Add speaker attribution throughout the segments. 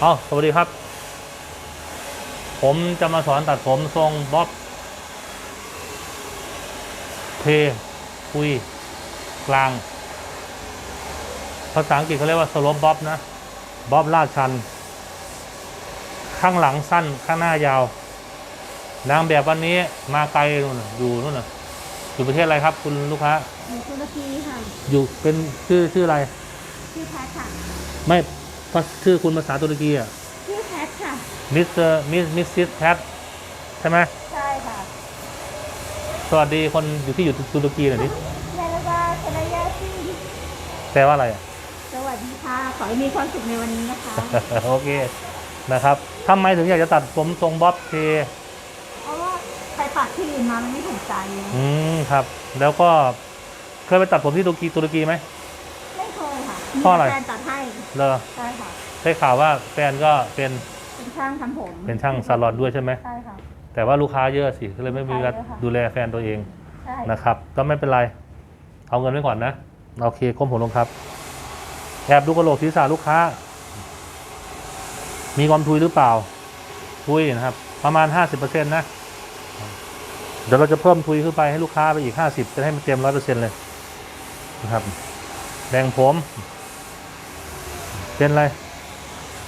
Speaker 1: เอาสวัสดีครับ ผมจะมาสอนตัดผมทรงบ๊อบเทคุย กลาง ภาษาอังกฤษเขาเรียกว่าสโลปบ๊อบนะ บ๊อบลาดชัน ข้างหลังสั้นข้างหน้ายาว นางแบบวันนี้มาไกลนู่นน่ะอยู่นู่นน่ะอยู่ประเทศอะไรครับ คุณลูกค้า
Speaker 2: อยู่ตุรกีค่ะ
Speaker 1: อยู่เป็นชื่อชื่ออะไร
Speaker 2: ชื่อแพทค่ะ
Speaker 1: ไม่ ภาชื่อคุณภาษาตุรกีอะ
Speaker 2: ชื่อแพทค่ะ
Speaker 1: มิสเตอร์มิสมิสซิสแพทใช่ไหม
Speaker 2: ใช่ค่ะ
Speaker 1: สวัสดีคนอยู่ที่อยู่ตุรกีหน่อยดิ
Speaker 2: เรลวาชนายาซี
Speaker 1: แปลว่าอะไรอะ
Speaker 2: สวัสดีค่ะ ขอให้มีความสุขในวันนี้นะคะ
Speaker 1: โอเคนะครับทำไมถึงอยากจะตัดผมทรงบ๊อบเท
Speaker 2: เพราะว่าไปปัดที่อื่นมามันไม่ถูกใจ
Speaker 1: อืมครับ แล้วก็เคยไปตัดผมที่ตุรกีตุรกีไหม
Speaker 2: ไม่เคยค่ะ
Speaker 1: เพราะอะไร
Speaker 2: มีแฟนตัดให้
Speaker 1: เลอ
Speaker 2: ใช่ค่ะ
Speaker 1: ได้ข่าวว่าแฟนก็เป็น
Speaker 2: เป็นช่างทำผม
Speaker 1: เป็นช่างซาลอนด้วยใช่ไหม
Speaker 2: ใช่ค่ะ
Speaker 1: แต่ว่าลูกค้าเยอะสิก็เลยไม่มีเวลา
Speaker 2: ใช่ค่ะ
Speaker 1: ดูแลแฟนตัวเอง
Speaker 2: ใช่
Speaker 1: นะครับ ก็ไม่เป็นไร เอาเงินไว้ก่อนนะโอเคก้มหัวลงครับแอบดูกระโหลกศีรษะลูกค้า มีความทุยหรือเปล่า ทุยนะครับ ประมาณ50%นะ เดี๋ยวเราจะเพิ่มทุยขึ้นไปให้ลูกค้าไปอีก50จะให้มันเต็ม100%เลยนะครับแบ่งผม เป็นอะไร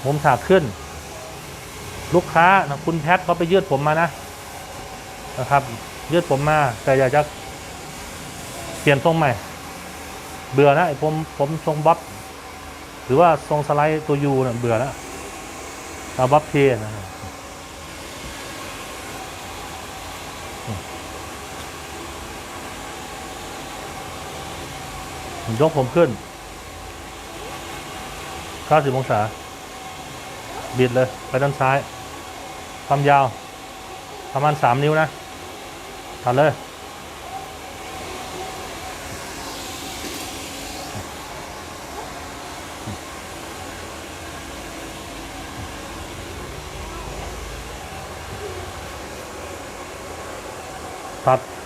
Speaker 1: ผมฉากขึ้น ลูกค้านะคุณแพทเขาไปยืดผมมานะนะครับยืดผมมา แต่อยากจะเปลี่ยนทรงใหม่ เบื่อนะผมผมทรงบ๊อบหรือว่าทรงสไลด์ตัวยูนะเบื่อแล้วเอาบ๊อบเทนะยกผมขึ้น 90องศา บิดเลย ไปด้านซ้าย ความยาว ประมาณ3นิ้วนะตัดเลย ตัด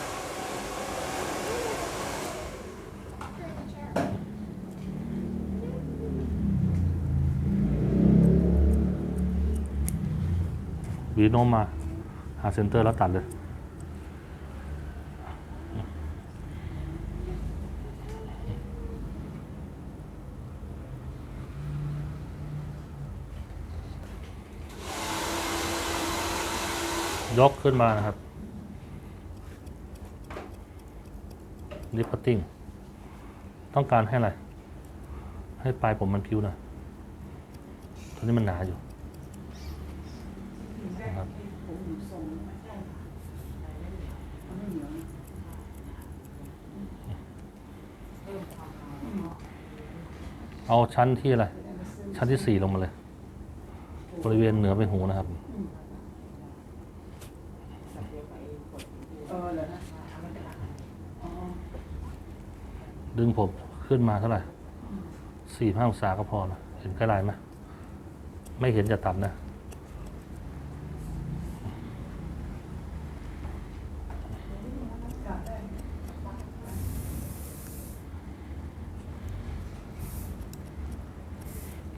Speaker 1: วีโนมมา หาเซนเตอร์แล้วตัดเลยยกขึ้นมานะครับลิปติ้งต้องการให้อะไร ให้ปลายผมมันพิ้วหน่อยตอนนี้มันหนาอยู่ นะครับ เอาชั้นที่อะไร ชั้นที่สี่ลงมาเลย บริเวณเหนือเป็นหูนะครับ ดึงผมขึ้นมาเท่าไหร่สี่ห้าองศาก็พอนะเห็นใกล้ลายไหมไม่เห็นจะตัดนะ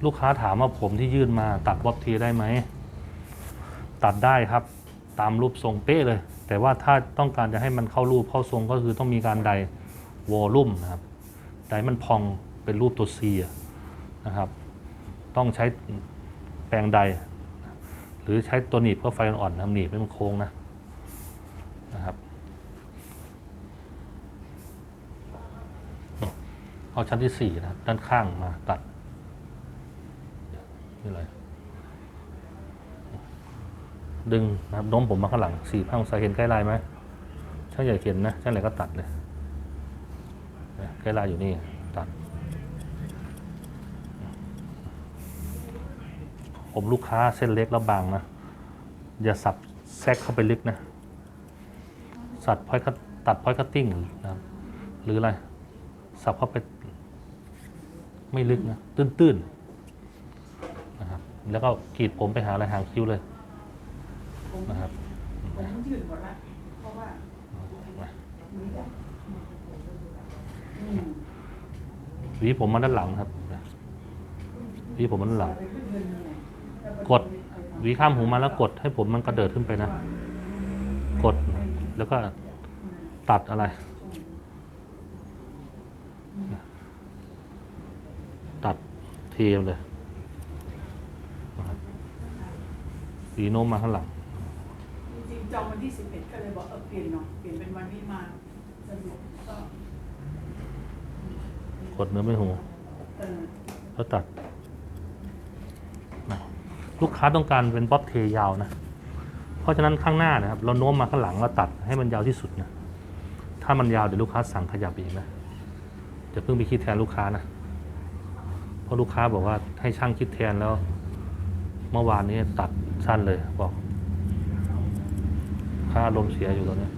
Speaker 1: ลูกค้าถามว่าผมที่ยื่นมาตัดวอปทีได้ไหม ตัดได้ครับ ตามรูปทรงเป๊ะเลย แต่ว่าถ้าต้องการจะให้มันเข้ารูปเข้าทรงก็คือต้องมีการไดวอลลุ่มนะครับไดมันพองเป็นรูปตัวซีนะครับ ต้องใช้แปรงไดหรือใช้ตัวหนีบก็ไฟอ่อนๆนะหนีบให้มันโค้งนะนะครับเอาชั้นที่สี่นะด้านข้างมาตัด นี่อะไรดึงนะครับโน้มผมมาข้างหลังสี่พังสายเห็นใกล้ลายไหมช่างใหญ่เขียนนะช่างใหญ่ก็ตัดเลยใกล้ลายอยู่นี่ตัด ผมลูกค้าเส้นเล็กแล้วบางนะอย่าสับแทรกเข้าไปลึกนะ สัดพอยต์ตัดพอยต์คัตติ้งนะครับหรืออะไร สับเข้าไปไม่ลึกนะตื้นๆ แล้วก็กรีดผมไปหาอะไรหางคิ้วเลยนะครับ
Speaker 3: ผมยืดหมดละเพราะว่าอืม
Speaker 1: หวีผมมาด้านหลังครับหวีผมมาด้านหลัง
Speaker 3: ไปขึ้นเงินยังไง
Speaker 1: กด หวีข้ามหูมาแล้วกดให้ผมมันกระเดิดขึ้นไปนะ กดแล้วก็ตัดอะไรตัดเทียมเลยนะครับ สีโน้มมาข้างหลัง
Speaker 3: จริงๆจองวันที่สิบเอ็ดก็เลยบอกเออเปลี่ยนเนาะเปลี่ยนเป็นวันนี้มาสะดวกก็
Speaker 1: กดเนื้อไม่หู
Speaker 3: เออ
Speaker 1: แล้วตัดนะลูกค้าต้องการเป็นบ๊อบเทยาวนะ เพราะฉะนั้นข้างหน้านะครับ เราโน้มมาข้างหลังแล้วตัดให้มันยาวที่สุดนะ ถ้ามันยาวเดี๋ยวลูกค้าสั่งขยับอีกนะจะเพิ่งไปคิดแทนลูกค้านะ เพราะลูกค้าบอกว่าให้ช่างคิดแทนแล้ว เมื่อวานนี้ตัด สั้นเลยบอก ค่าอารมณ์เสียอยู่ตอนนี้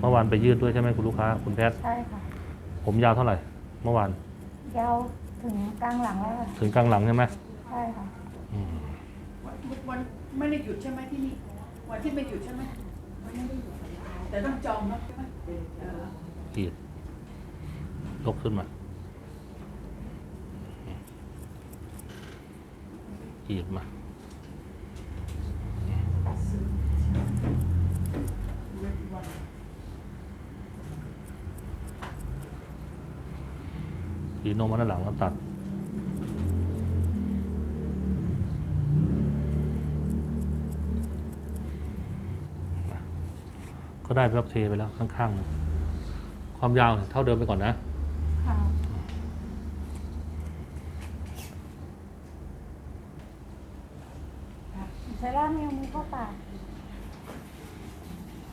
Speaker 1: เมื่อวานไปยืดด้วยใช่ไหมคุณลูกค้า คุณแพทย์
Speaker 2: ใช่ค่ะ
Speaker 1: ผมยาวเท่าไหร่ เมื่อวาน
Speaker 2: ยาวถึงกลางหลังแล้วค่ะ
Speaker 1: ถึงกลางหลังใช่ไหม
Speaker 2: ใช่ค่ะ
Speaker 1: อืม
Speaker 3: วันวันไม่ได้หยุดใช่ไหมที่นี่วันที่ไม่หยุดใช่ไหมวันไม่ได้หยุดแต่ต้องจองนะใช่ไหมเออ
Speaker 1: ขีดยกขึ้นมาขีดมา ขีดโนมมาด้านหลังแล้วตัด ก็ได้รับเทไปแล้วข้างๆ ความยาวเท่าเดิมไปก่อนนะ
Speaker 2: ค่ะเซรั่มยังมีเข้าปาก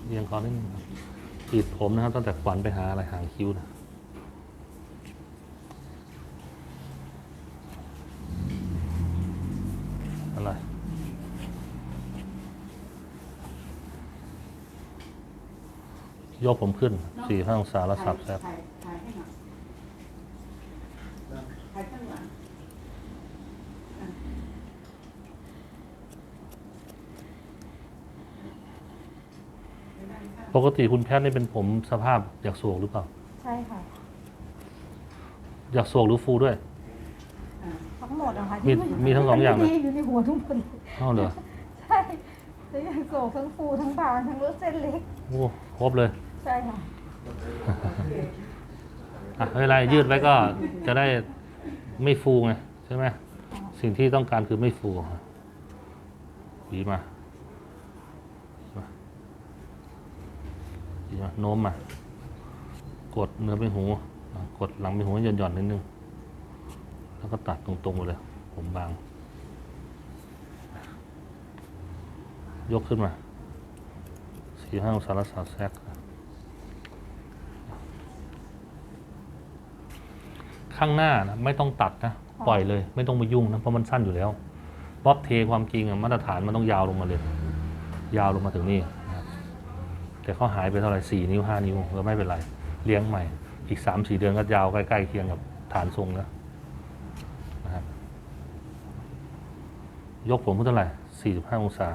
Speaker 1: เรียงคอนิดนึงครับขีดผมนะครับตั้งแต่ขวัญไปหาอะไรหางคิ้วนะอะไร ยกผมขึ้นสี่ห้าองศาแล้วสับแซบ
Speaker 3: ถ่ายถ่ายให้หน่อยถ่ายข้างหลังอะไม่ได้ค่ะ
Speaker 1: ปกติคุณแพทย์นี่เป็นผมสภาพอยากโศกหรือเปล่า
Speaker 2: ใช่ค่ะ
Speaker 1: อยากโศกหรือฟูด้วย
Speaker 3: อะ
Speaker 2: ทั้งหมดอะค่ะ
Speaker 1: มีมีทั้งสองอย่างเลย
Speaker 2: อยู่ในหัวทุกคน
Speaker 1: เอ้าเหรอ
Speaker 2: ใช่จะยังโศกทั้งฟูทั้งบางทั้งรถเส้นเล็ก
Speaker 1: โอ้ครบเลย
Speaker 2: ใช่ค่ะ
Speaker 1: อะไม่เป็นไรยืดไว้ก็จะได้ไม่ฟูไงใช่ไหมสิ่งที่ต้องการคือไม่ฟูหวีมาหวีมาโน้มมากดเนื้อไปหู กดหลังไปหูหย่อนหย่อนๆนิดนึง แล้วก็ตัดตรงๆเลย ผมบาง ยกขึ้นมาสี่ห้าองศาล้วสาแทรก ข้างหน้านะไม่ต้องตัดนะปล่อยเลย ไม่ต้องมายุ่งนะเพราะมันสั้นอยู่แล้วบ๊อบเทความจริงอะมาตรฐานมันต้องยาวลงมาเลย ยาวลงมาถึงนี่นะครับแต่เขาหายไปเท่าไหร่สี่นิ้วห้านิ้วก็ไม่เป็นไร เลี้ยงใหม่ อีกสามสี่เดือนก็ยาวใกล้ๆเคียงกับฐานทรงแล้วนะครับยกผมเท่าไหร่สี่สิบห้าองศา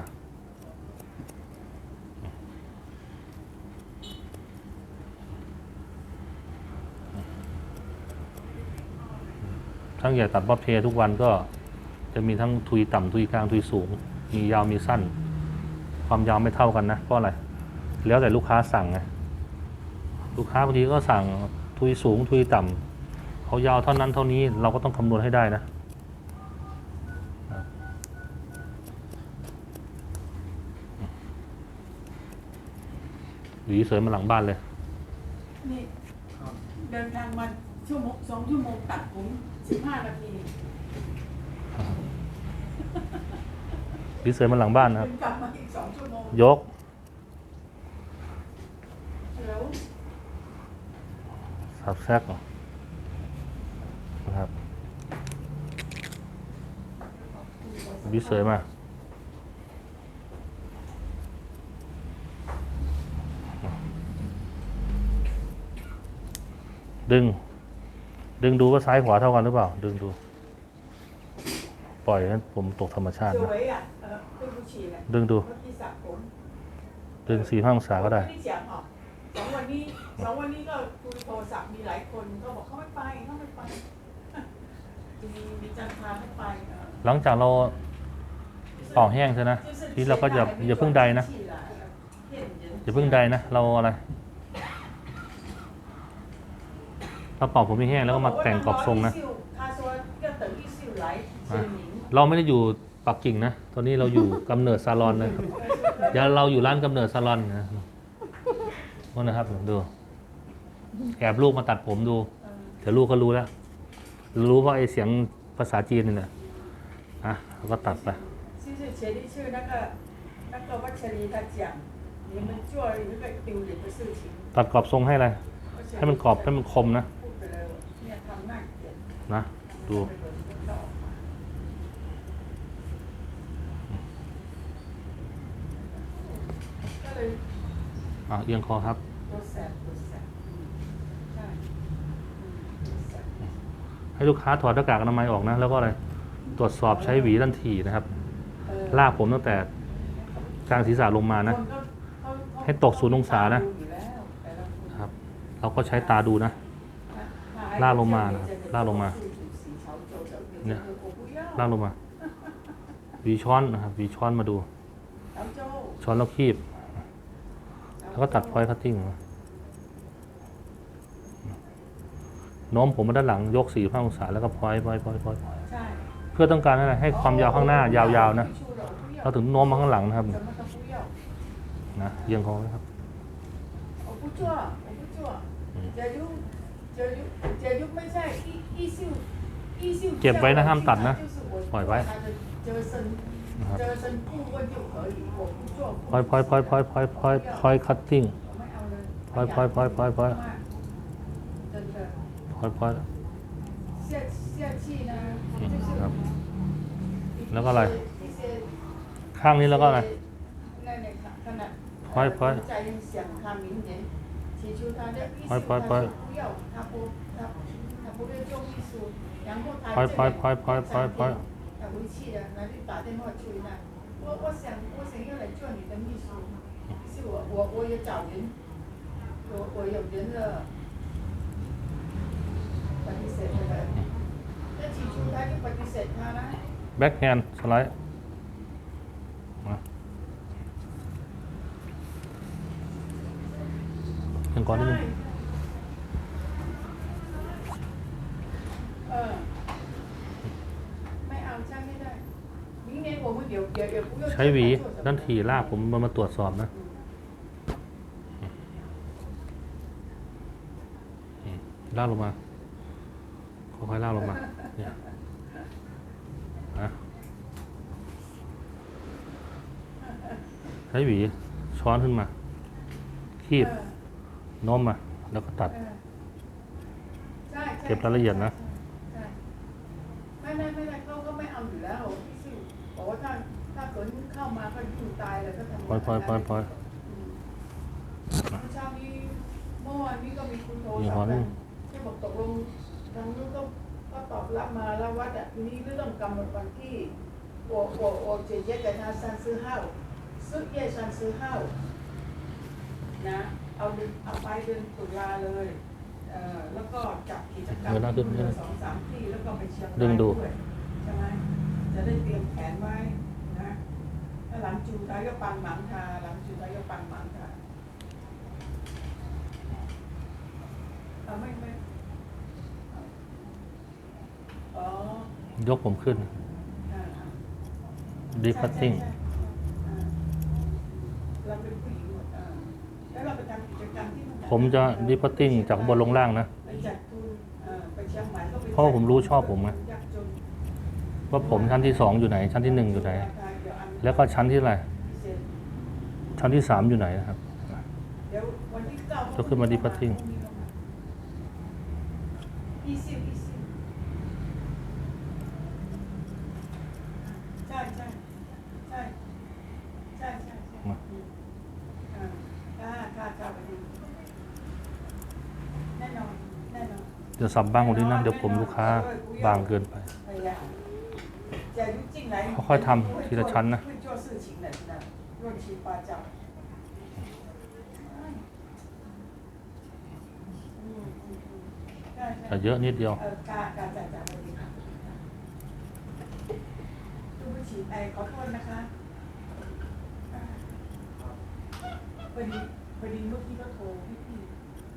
Speaker 1: ช่างใหญ่ตัดบ๊อบเททุกวันก็จะมีทั้งทุยต่ำทุยกลางทุยสูง มียาวมีสั้น ความยาวไม่เท่ากันนะเพราะอะไรแล้วแต่ลูกค้าสั่งไงลูกค้าบางทีก็สั่งทุยสูงทุยต่ำเขายาวเท่านั้นเท่านี้เราก็ต้องคำนวณให้ได้นะหวีเสยมาหลังบ้านเลย
Speaker 3: นี่เดินทางมาชั่วโมงสองชั่วโมงตัดผม สิบห้านาที
Speaker 1: หวีเสยมาหลังบ้านนะครับ
Speaker 3: เดินกลับมาอีกสองชั่วโมง
Speaker 1: ยก
Speaker 3: แล้ว
Speaker 1: สับแทรกก่อนนะครับวิเสยมา ดึง ดึงดูว่าซ้ายขวาเท่ากันหรือเปล่า ดึงดู ปล่อยให้ผมตกธรรมชาติ
Speaker 3: ส
Speaker 1: นะ
Speaker 3: วยอะเออเป็นผู้ชีแหละ
Speaker 1: ดึงดู
Speaker 3: เมื่อกี้สระผม
Speaker 1: ดึงสี่ห้าองศาก็ได้
Speaker 3: ม่เสียงออกสองวันนี้สองวันนี้ก็คุยโทรศัพท์มีหลายคนก็บอกเขาไม่ไปเขาไม่ไปมีมีจันทราเข้าไปเออ
Speaker 1: หลังจากเราเป่าแห้งใช่นะ ทีนี้เราก็อย่าอย่าเพิ่งใดนะ อย่าเพิ่งใดนะ เราอะไร ถ้าปอกผมไม่แห้งแล้วก็มาแต่งกรอบทรงนะเราไม่ได้อยู่ปักกิ่งนะ ตอนนี้เราอยู่กำเนิดซาลอนนะครับอย่าเราอยู่ร้านกำเนิดซาลอนนะว่านะครับดู แอบลูกมาตัดผมดู เดี๋ยวลูกก็รู้แล้ว รู้เพราะไอ้เสียงภาษาจีนนี่แหละอะเราก็ตัดไปตัดกรอบทรงให้อะไร ให้มันกรอบให้มันคมนะ
Speaker 3: นะ
Speaker 1: ดู
Speaker 3: อะ
Speaker 1: เอียงคอครับ
Speaker 3: ให้
Speaker 1: ลูกค้าถอดหน้ากากอนามัยออกนะ แล้วก็อะไร ตรวจสอบใช้หวีทันทีนะครับ ลากผมตั้งแต่กลางศีรษะลงมานะ ให้ตกศูนย์องศานะ
Speaker 3: ค
Speaker 1: รับ เราก็ใช้ตาดูนะ ลากลงมานะครับลากลงมาเนี่ยลากลงมาวีช้อนนะครับวีช้อนมาดู ช้อนแล้วคีบ แล้วก็ตัดพอยคัตติ้งน้อมผมมาด้านหลังยกสี่ห้าองศาแล้วก็พอยพอยพอยพอยเพื่อต้องการอะไรให้ความยาวข้างหน้ายาวๆนะเราถึงโน้มมาข้างหลังนะครับนะเอียงคอนะครับ เจ
Speaker 3: ยุคเจยุคไม่ใช่อีอีซิวว
Speaker 1: เก็บไว้นะห้ามตัดนะปล่อยไว้
Speaker 3: เจ
Speaker 1: อครับ
Speaker 3: เจอเซิ
Speaker 1: นอยปล่เยหวงอยปลอยพลอยปล่อยปล่อยคัตติ้ง
Speaker 3: ปล่
Speaker 1: อยปล่อยปล่อยปล่อยปลอยพลอย
Speaker 3: ปล่
Speaker 1: อยแล้วก็อะไรข้างนี้แล้วก็อะไร
Speaker 3: ปล่อยปล่อย
Speaker 1: 拍拍
Speaker 3: 他说不要，他不他他不会做艺术，然后他
Speaker 1: 拍拍拍拍拍拍
Speaker 3: 他回去了，那就打电话催他，我我想我想要来做你的秘书，是我我我也找人，我我有人了，ปฏิเสธไปเลยแล้วทีชู他就ปฏิเสธ他นะ
Speaker 1: แบ็ อย่างก่อนนี่
Speaker 3: มังใช้
Speaker 1: หวี
Speaker 3: ด้า
Speaker 1: นถี่ลากผมมามาตรวจสอบนะลากลงมาค่อยๆลากลงมาเนี่ยใช้หวีช้อนขึ้นมา คีบ น้มมาแล้วก็ตัด
Speaker 3: เก็
Speaker 1: บรายละเอียดนะ
Speaker 3: ไม่ไม่ไม่ไม่เขาก็ไม่เอาอยู่แล้วพี่ซิบอกว่าถ้าถ้าเกิดเข้ามาก็อยู่ตายแล้วก็ทำ
Speaker 1: งปล่อยปล่อยปล่อยป
Speaker 3: อยเมื่อช้านี้เมื่อวานนี้ก็มีคุณโทร
Speaker 1: มีหศัอ
Speaker 3: พ
Speaker 1: น
Speaker 3: ท์
Speaker 1: กั
Speaker 3: นที่บอกตกลงทางนู้นก็ก็ตอบรับมาแล้ววัดอะทีนี้เรื่องกรรมวันที่โอโอโอเจเยกันนะซันซื้อห้าวซึ่งเย่ซันซื้อห้าวนะ เอาไปเดือนตุลาเลยเอ่อแล้วก็จับกิจกรรม
Speaker 1: เออน่าขึ้น
Speaker 3: เดือนสองสามที่แล้วก็ไปเชียงราย
Speaker 1: ดึงดู
Speaker 3: วยใช่ไหมจะได้เตรียมแผนไว้นะถ้าหลังจูตายก็ปังหมังคาหลังจูตายก็ปังหมังคาเอาไม่ไม่อ๋อย
Speaker 1: กผมขึ้น
Speaker 3: อ่า
Speaker 1: ดีคัตติ้ง
Speaker 3: ใช่ใช่อ่าเราเป็น ผมจะ
Speaker 1: ดิพตติ้งจากบนลงล่างนะ
Speaker 3: ไปจัดทุนเอ่อไปเชียงใหม่ก็ไป
Speaker 1: เพราะผมรู้ชอบผมไงว่าผมชั้นที่สองอยู่ไหน ชั้นที่หนึ่งอยู่ไหน แล้วก็ชั้นที่อะไรชั้นที่สามอยู่ไหนนะครับ
Speaker 3: เดี๋ยววันที่เก้า
Speaker 1: ก็ขึ้นมาดิพัตติ้ง
Speaker 3: อีซิวอีซิวใช่ใช่ใช่ใช่ใช่ใช่
Speaker 1: มา
Speaker 3: อ่าค่ะค่ะค่ะวันนี้แน่นอนแน่นอน
Speaker 1: เดี๋ยสับบ้างคนนี้นะเดี๋ยวผมลูกค้าบางเกินไปค่อยๆทำทีละชั้นนะแต่เยอะนิดเดียว
Speaker 3: ขอโทษนะคะพอดีพอดีลูกที่ก็โทรพี่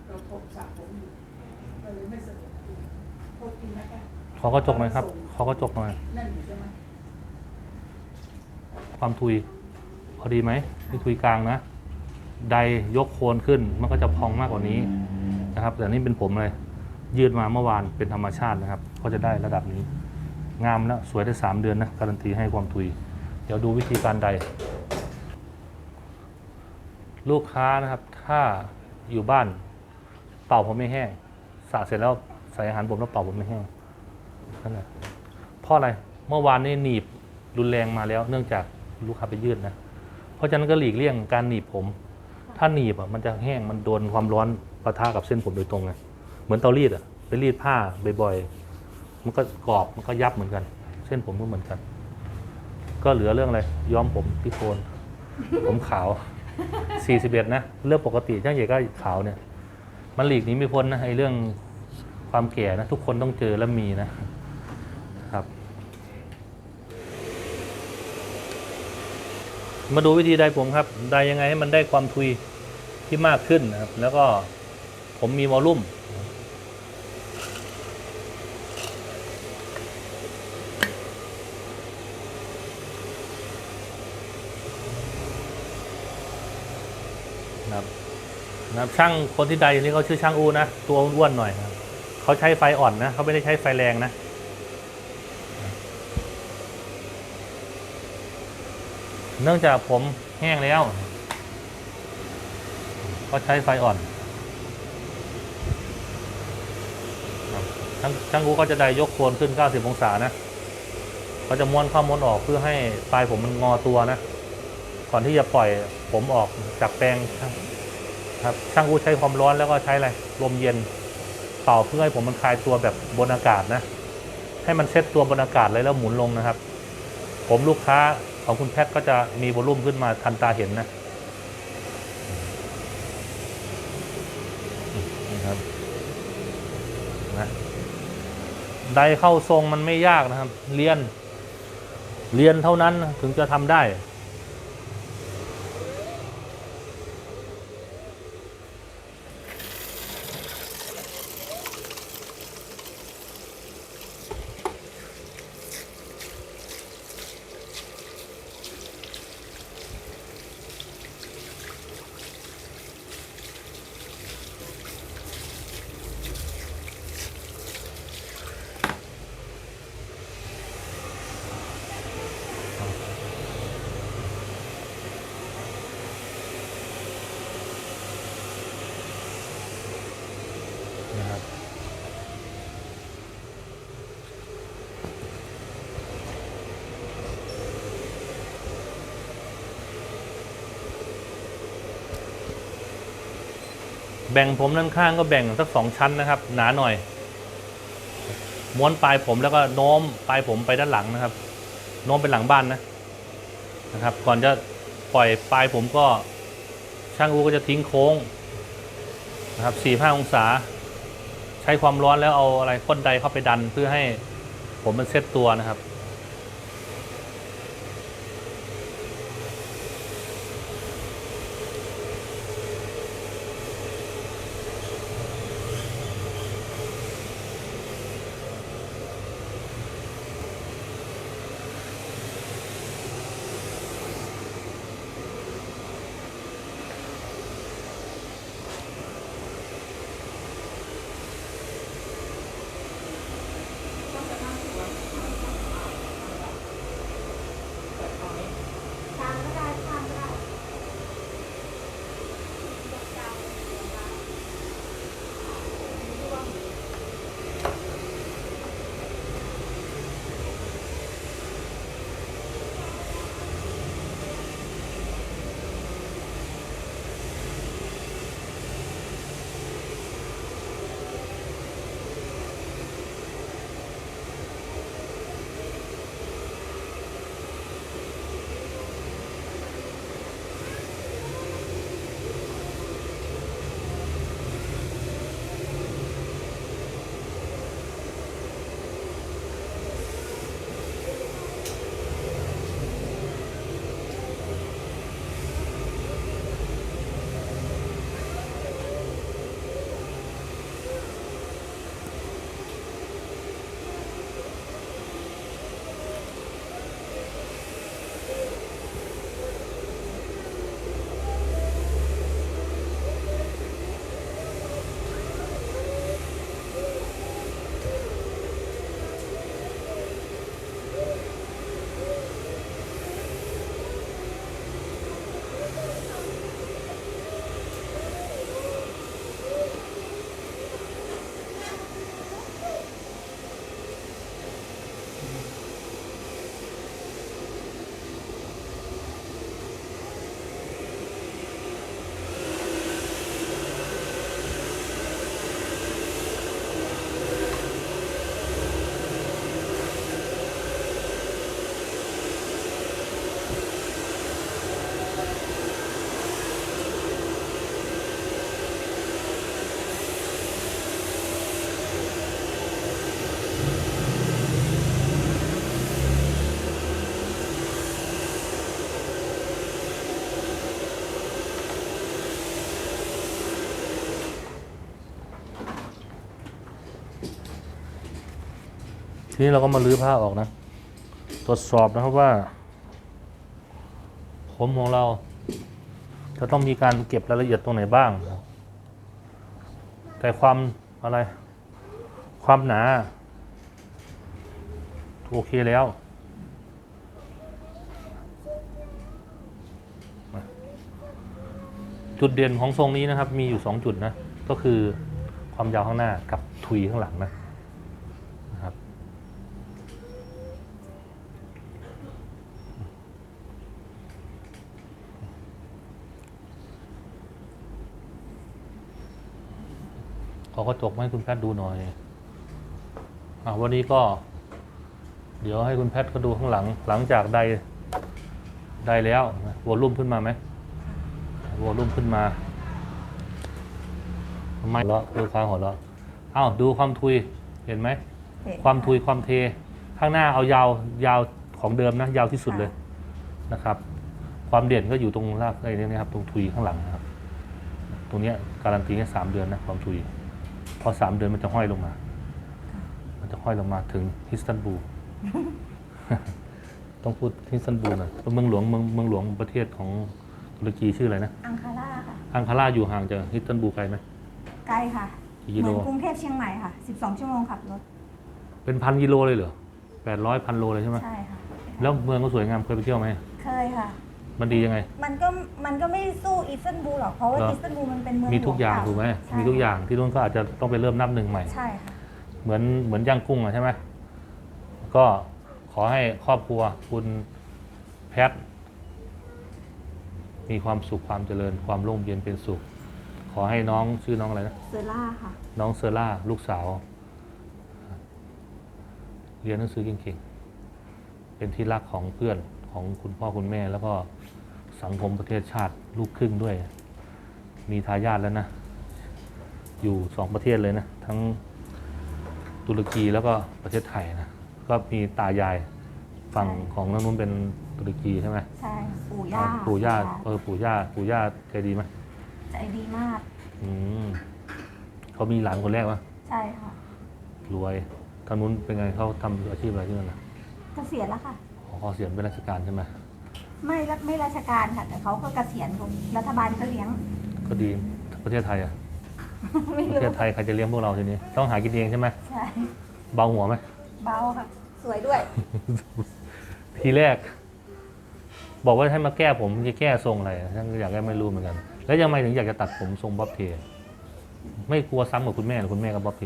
Speaker 3: เราโทรสั่งผมอยู่ ก็เลยไม่สะดวกคุยโทษทีนะคะ
Speaker 1: ขอกระจกหน่อยครับ ขอกระจกหน่อย
Speaker 3: นั่นอยู่ใช่ไหม
Speaker 1: ความทุย พอดีไหมนี่ทุยกลางนะ ใดยกโคนขึ้น มันก็จะพองมากกว่านี้นะครับ แต่นี่เป็นผมเลย ยืดมาเมื่อวานเป็นธรรมชาตินะครับ ก็จะได้ระดับนี้ งามแล้วสวยได้ 3 เดือนนะการันตีให้ความทุย เดี๋ยวดูวิธีการใด ลูกค้านะครับ ถ้าอยู่บ้านเป่าผมไม่แห้ง สระเสร็จแล้วใส่อาหารผมแล้วเป่าผมไม่แห้งนั่นแหละเพราะอะไรเมื่อวานนี้หนีบรุนแรงมาแล้ว เนื่องจากลูกค้าไปยืดนะเพราะฉะนั้นก็หลีกเลี่ยงการหนีบผม ถ้าหนีบอะมันจะแห้งมันโดนความร้อนปะทะกับเส้นผมโดยตรงไงเหมือนเตารีดอะไปรีดผ้าบ่อยๆมันก็กรอบมันก็ยับเหมือนกัน เส้นผมก็เหมือนกัน ก็เหลือเรื่องอะไรย้อมผมที่โคนผมขาว41นะเรื่องปกติช่างใหญ่ก็ขาวเนี่ย มันหลีกหนี้ไม่พ้นนะไอ้เรื่องความแก่นะทุกคนต้องเจอและมีนะครับ มาดูวิธีใดผมครับใดยังไงให้มันได้ความทุยที่มากขึ้นนะครับ แล้วก็ผมมีวอลลุ่ม นะครับ นะครับช่างคนที่ใดอย่างนี่เขาชื่อช่างอูนะตัวอ้วนหน่อยครับเขาใช้ไฟอ่อนนะเขาไม่ได้ใช้ไฟแรงนะเนื่องจากผมแห้งแล้วก็ใช้ไฟอ่อนช่างช่างอูก็จะได้ยกโคนขึ้น 90 องศานะเขาจะม้วนเข้าม้วนออกเพื่อให้ปลายผมมันงอตัวนะ ก่อนที่จะปล่อยผมออกจากแปรง ครับช่างอูใช้ความร้อนแล้วก็ใช้อะไรลมเย็นเป่าเพื่อให้ผมมันคลายตัวแบบบนอากาศนะ ให้มันเซ็ตตัวบนอากาศเลยแล้วหมุนลงนะครับ ผมลูกค้าของคุณแพทย์ก็จะมีวอลลุ่มขึ้นมาทันตาเห็นนะนี่ครับนะไดเข้าทรงมันไม่ยากนะครับ เรียน เรียนเท่านั้นถึงจะทำได้ แบ่งผมด้านข้างก็แบ่งสักสองชั้นนะครับ หนาหน่อย ม้วนปลายผมแล้วก็โน้มปลายผมไปด้านหลังนะครับ โน้มไปหลังบ้านนะนะครับ ก่อนจะปล่อยปลายผมก็ช่างอูก็จะทิ้งโค้งนะครับสี่ห้าองศา ใช้ความร้อนแล้วเอาอะไรก้นใดเข้าไปดันเพื่อให้ผมมันเซตตัวนะครับ ทีนี้เราก็มาลื้อผ้าออกนะ ตรวจสอบนะครับว่า ผมของเรา จะต้องมีการเก็บรายละเอียดตรงไหนบ้าง แต่ความอะไร ความหนา โอเคแล้วจุดเด่นของทรงนี้นะครับมีอยู่สองจุดนะ ก็คือความยาวข้างหน้ากับทุยข้างหลังนะนะครับ ขอกระจกมาให้คุณแพทย์ดูหน่อยอะวันนี้ก็ เดี๋ยวให้คุณแพทย์ก็ดูข้างหลัง หลังจากใดใดแล้ววอลลุ่มขึ้นมาไหมวอลลุ่มขึ้นมาทำไมหัวเราะลูกค้าหัวเราะอ้าวดูความทุยเห็นไหม
Speaker 2: เห็น
Speaker 1: ความทุยความเท ข้างหน้าเอายาวยาวของเดิมนะ ยาวที่สุดเลยนะครับ ความเด่นก็อยู่ตรงรากไอ้นี่นะครับ ตรงทุยข้างหลังนะครับ ตรงเนี้ยการันตีแค่สามเดือนนะความทุย พอสามเดือนมันจะห้อยลงมา มันจะห้อยลงมาถึงฮิสตันบูล ต้องพูดฮิสตันบูลนะเมืองหลวงเมืองเมืองหลวงประเทศของตุรกีชื่ออะไรนะ
Speaker 2: อังคาราค่ะ
Speaker 1: อังคาราอยู่ห่างจากฮิสตันบูลไกลไหม
Speaker 2: ใกล้ค่ะ
Speaker 1: กี่
Speaker 2: เห
Speaker 1: กิโล
Speaker 2: มือนกรุงเทพเชียงใหม่ค่ะ 12 ชั่วโมงขับรถ
Speaker 1: เป็นพันกิโลเลยเหรอแปดร้อยพันโลเลยใช่ไหม
Speaker 2: ใช่ค่ะ
Speaker 1: แล้วเมืองก็สวยงามเคยไปเที่ยวไหม
Speaker 2: เคยค่ะ
Speaker 1: มันดียังไง
Speaker 2: มันก็มันก็ไม่สู้อิสตันบูลหรอกเพราะว่า
Speaker 1: เหรอ
Speaker 2: อิสตันบูลมันเป็นเมือง
Speaker 1: มีทุกอย่าง
Speaker 2: หลว
Speaker 1: ถูกไหม
Speaker 2: ใช่
Speaker 1: มีทุกอย่างที่นู่นก็อาจจะต้องไปเริ่มนับหนึ่งใหม่
Speaker 2: ใช่ค่ะ
Speaker 1: เหมือนเหมือนย่างกุ้งอะใช่ไหมก็ขอให้ครอบครัวคุณแพทมีความสุขความเจริญ ความร่มเย็นเป็นสุข ขอให้น้องชื่อน้องอะไรนะ
Speaker 2: เซอร่าค่ะ
Speaker 1: น้องเซอร่า ลูกสาว เรียนหนังสือเก่งๆ เป็นที่รักของเพื่อนของคุณพ่อคุณแม่แล้วก็ สังคมประเทศชาติลูกครึ่งด้วย มีทายาทแล้วนะ อยู่สองประเทศเลยนะ ทั้งตุรกีแล้วก็ประเทศไทยนะ ก็มีตายายฝั่ง
Speaker 2: ใช่
Speaker 1: ของน้องนุ่นเป็นตุรกีใช่ไหม
Speaker 2: ใช่ปู่ย่า
Speaker 1: ปู่ย่าเออปู่ย่าปู่ย่าใจดีไหม
Speaker 2: ใจดีมาก
Speaker 1: อืมเขามีหลานคนแรกวะ
Speaker 2: ใช่ค่ะ
Speaker 1: รวยทางนู้นเป็นไงเขาทำอาชีพอะไรที่นั่นนะ
Speaker 2: เกษียณแล้วค่ะ
Speaker 1: ขอเสียนเป็นราชการใช่ไหม
Speaker 2: ไม่รับไม่ราชการค่ะ แต่เขาก็เกษียณผมรัฐบาลก็เลี้ยง
Speaker 1: ก็ดีประเทศไทยอะ
Speaker 2: ไม่
Speaker 1: ประ
Speaker 2: รู้
Speaker 1: เทศไทยใครจะเลี้ยงพวกเราทีนี้ ต้องหากินเองใช่ไหม
Speaker 2: ใช่
Speaker 1: เบาหัวไหม
Speaker 2: เบาค่ะ สวยด้วย
Speaker 1: ทีแรก บอกว่าให้มาแก้ผมจะแก้ทรงอะไรท่านก็อยากให้ไม่รู้เหมือนกัน แล้วยังไงถึงอยากจะตัดผมทรงบ๊อบเทไม่กลัวซ้ำกับคุณแม่หรือคุณแม่กับบ๊อบเท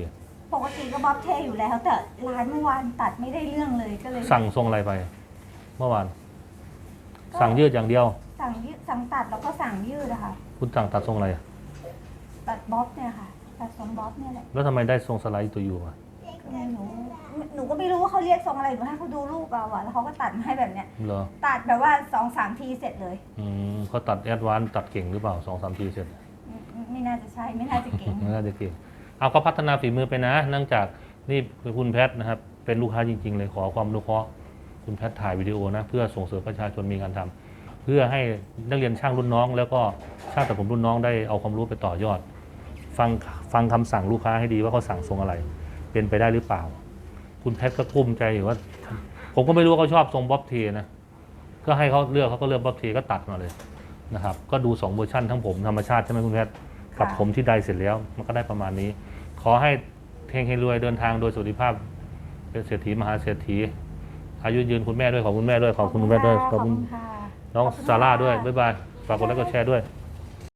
Speaker 2: ปกติก็บ๊อบเท่อยู่แล้ว แต่ร้านเมื่อวานตัดไม่ได้เรื่องเลยก็เลย
Speaker 1: สั่งทรงอะไรไป เมื่อวาน สั่งยืดอย่างเดียว
Speaker 2: สั่งยืดสั่งตัดแล้วก็สั่งยืดอะค่ะ
Speaker 1: คุณสั่งตัดทรงอะไรอะ
Speaker 2: ตัดบ๊อบเนี่ยค่ะ ตัดทรงบ๊อบเนี่ยแหละ
Speaker 1: แล้วทำไมได้ทรงสไลด์ตัวอยู่อะ
Speaker 2: ก็ไม่รู้หนูก็ไม่รู้ว่าเขาเรียกทรงอะไรหนูให้เขาดูรูปเอาอะแล้วเขาก็ตัดมาให้แบบเนี้ย
Speaker 1: เหรอ
Speaker 2: ตัดแบบว่าสองสามทีเสร็จเลย
Speaker 1: อืมเขาตัดแอดวานซ์ตัดเก่งหรือเปล่าสองสามทีเสร็จ
Speaker 2: ไม่ไม่น่าจะใช่ไม่น่าจะเก่ง
Speaker 1: น่าจะเก่งเอาก็พัฒนาฝีมือไปนะ เนื่องจากนี่คุณแพทย์นะครับ เป็นลูกค้าจริง ๆ เลยขอความรู้เคราะห์ คุณแพทย์ถ่ายวิดีโอนะเพื่อส่งเสริมประชาชนมีงานทำเพื่อให้นักเรียนช่างรุ่นน้อง แล้วก็ช่างตัดผมรุ่นน้องได้เอาความรู้ไปต่อยอด ฟังฟังคำสั่งลูกค้าให้ดีว่าเขาสั่งทรงอะไร เป็นไปได้หรือเปล่า คุณแพทย์ก็กุ้มใจอยู่ว่า ผมก็ไม่รู้ว่าเขาชอบทรงบ๊อบเทนะก็ให้เขาเลือกเขาก็เลือกบ๊อบเทก็ตัดมาเลยนะครับก็ดูสองเวอร์ชันทั้งผมธรรมชาติใช่ไหมคุณแพทย์กับผมที่ใดเสร็จแล้วมันก็ได้ประมาณนี้ ขอให้เฮงให้รวยเดินทางโดยสวัสดิภาพเป็นเศรษฐีมหาเศรษฐี อายุยืนคุณแม่ด้วยขอบคุณแม่ด้วยขอบคุณคุณแม่ด้วยขอบคุณ
Speaker 2: ค่ะ
Speaker 1: น้อง
Speaker 2: ขอบคุณ
Speaker 1: ซาร่า
Speaker 2: ค่ะ
Speaker 1: ด้วยบ๊ายบายฝากกดไลค์กดแชร์ด้วย
Speaker 2: ค